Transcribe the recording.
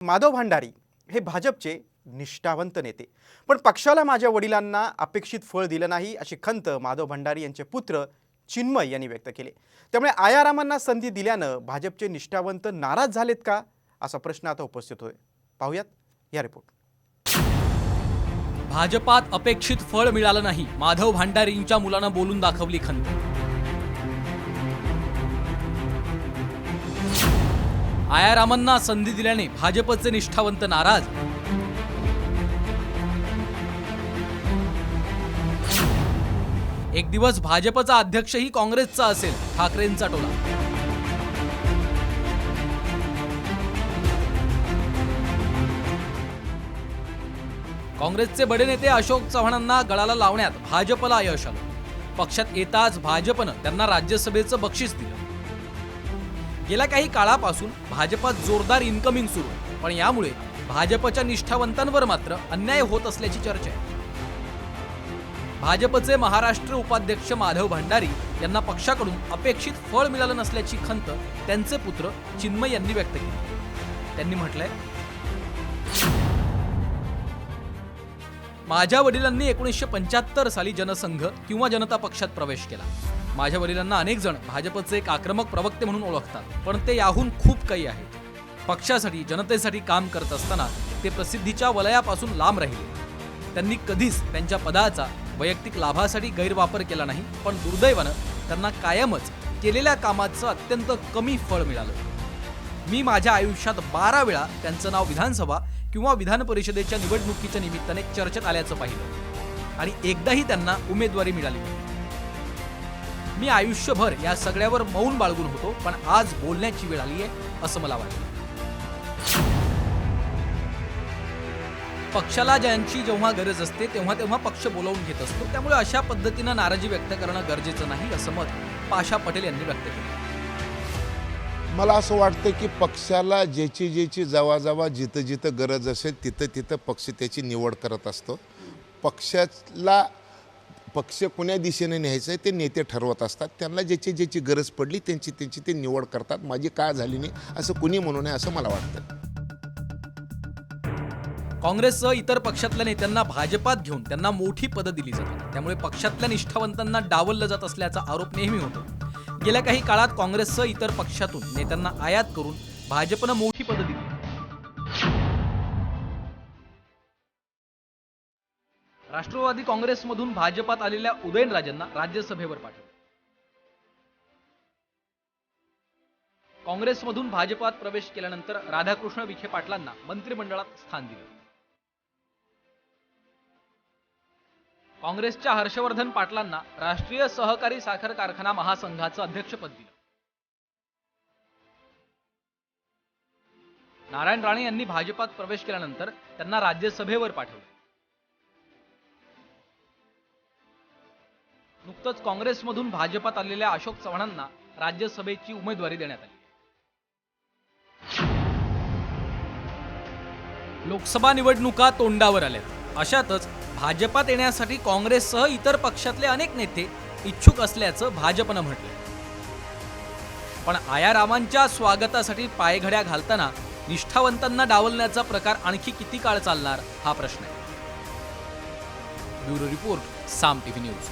माधव भांडारी हे भाजपचे निष्ठावंत नेते. पण पक्षाला माझ्या वडिलांना अपेक्षित फळ दिलं नाही अशी खंत माधव भंडारी यांचे पुत्र चिन्मय यांनी व्यक्त केले. त्यामुळे आयारामांना संधी दिल्यानं भाजपचे निष्ठावंत नाराज झालेत का? असा प्रश्न आता उपस्थित होय पाहूयात या रिपोर्ट भाजपात अपेक्षित फळ मिळालं नाही माधव भांडारींच्या मुलानं बोलून दाखवली खंत. आयारामांना संधी दिल्याने भाजपचे निष्ठावंत नाराज. एक दिवस भाजपचा अध्यक्षही काँग्रेसचा असेल ठाकरेंचा टोला. काँग्रेसचे बडे नेते अशोक चव्हाणांना गळाला लावण्यात भाजपला यश आलं. पक्षात येताच भाजपनं त्यांना राज्यसभेचं बक्षीस दिलं. गेल्या काही काळापासून भाजपात जोरदार इन्कमिंग सुरू आहे. पण यामुळे भाजपच्या निष्ठावंतांवर मात्र अन्याय होत असल्याची चर्चा आहे. भाजपचे महाराष्ट्र उपाध्यक्ष माधव भंडारी यांना पक्षाकडून अपेक्षित फळ मिळालं नसल्याची खंत त्यांचे पुत्र चिन्मय यांनी व्यक्त केली. त्यांनी म्हटलंय माझ्या वडिलांनी एकोणीसशे पंच्याहत्तर साली जनसंघ किंवा जनता पक्षात प्रवेश केला. माझ्या वडिलांना अनेक जण भाजपचे एक आक्रमक प्रवक्ते म्हणून ओळखतात पण ते याहून खूप काही आहेत. पक्षासाठी जनतेसाठी काम करत असताना ते प्रसिद्धीच्या वलयापासून लांब राहिले. त्यांनी कधीच त्यांच्या पदाचा वैयक्तिक लाभासाठी गैरवापर केला नाही पण दुर्दैवानं त्यांना कायमच केलेल्या कामाचं अत्यंत कमी फळ मिळालं. मी माझ्या आयुष्यात बारा वेळा त्यांचं नाव विधानसभा किंवा विधान परिषदेच्या निवडणुकीच्या निमित्ताने चर्चेत आल्याचं पाहिलं. आणि एकदाही त्यांना उमेदवारी मिळाली नाही. मी आयुष्यभर या सगळ्यावर मौन बाळगून होतो पण आज बोलण्याची वेळ आली आहे असं मला वाटतं. पक्षाला ज्यांची जेव्हा गरज असते तेव्हा तेव्हा पक्ष बोलावून घेत असतो. त्यामुळे अशा पद्धतीनं नाराजी व्यक्त करणं गरजेचं नाही असं मत पाशा पटेल यांनी व्यक्त केलं. मला असं वाटतं की पक्षाला ज्याची ज्याची जवाजवा जिथं जिथं गरज असेल तिथं तिथं पक्ष त्याची निवड करत असतो. पक्षाला पक्ष कुण्या दिशेने न्यायचं आहे ते नेते ठरवत असतात. त्यांना ज्याची ज्याची गरज पडली त्यांची त्यांची ते निवड करतात. माझी काय झाली नाही असं कुणी म्हणू नये असं मला वाटतं. काँग्रेससह इतर पक्षातल्या नेत्यांना भाजपात घेऊन त्यांना मोठी पदं दिली जातात. त्यामुळे पक्षातल्या निष्ठावंतांना डावललं जात असल्याचा आरोप नेहमी होतो. गेल्या काही काळात काँग्रेससह इतर पक्षातून नेत्यांना आयात करून भाजपनं मोठी राष्ट्रवादी काँग्रेसमधून भाजपात आलेल्या उदयनराजेंना राज्यसभेवर पाठवले काँग्रेसमधून भाजपात प्रवेश केल्यानंतर राधाकृष्ण विखे पाटलांना मंत्रिमंडळात स्थान दिलं. काँग्रेसच्या हर्षवर्धन पाटलांना राष्ट्रीय सहकारी साखर कारखाना महासंघाचं अध्यक्षपद दिलं. नारायण राणे यांनी भाजपात प्रवेश केल्यानंतर त्यांना राज्यसभेवर पाठवलं. नुकतंच काँग्रेसमधून भाजपात आलेल्या अशोक चव्हाणांना राज्यसभेची उमेदवारी देण्यात आली. लोकसभा निवडणुका तोंडावर आल्यात. अशातच भाजपात येण्यासाठी काँग्रेससह इतर पक्षातले अनेक नेते इच्छुक असल्याचं भाजपनं म्हटलं पण आयारामांच्या स्वागतासाठी पायघड्या घालताना निष्ठावंतांना डावलण्याचा प्रकार आणखी किती काळ चालणार हा प्रश्न आहे. Bureau report Saam TV news.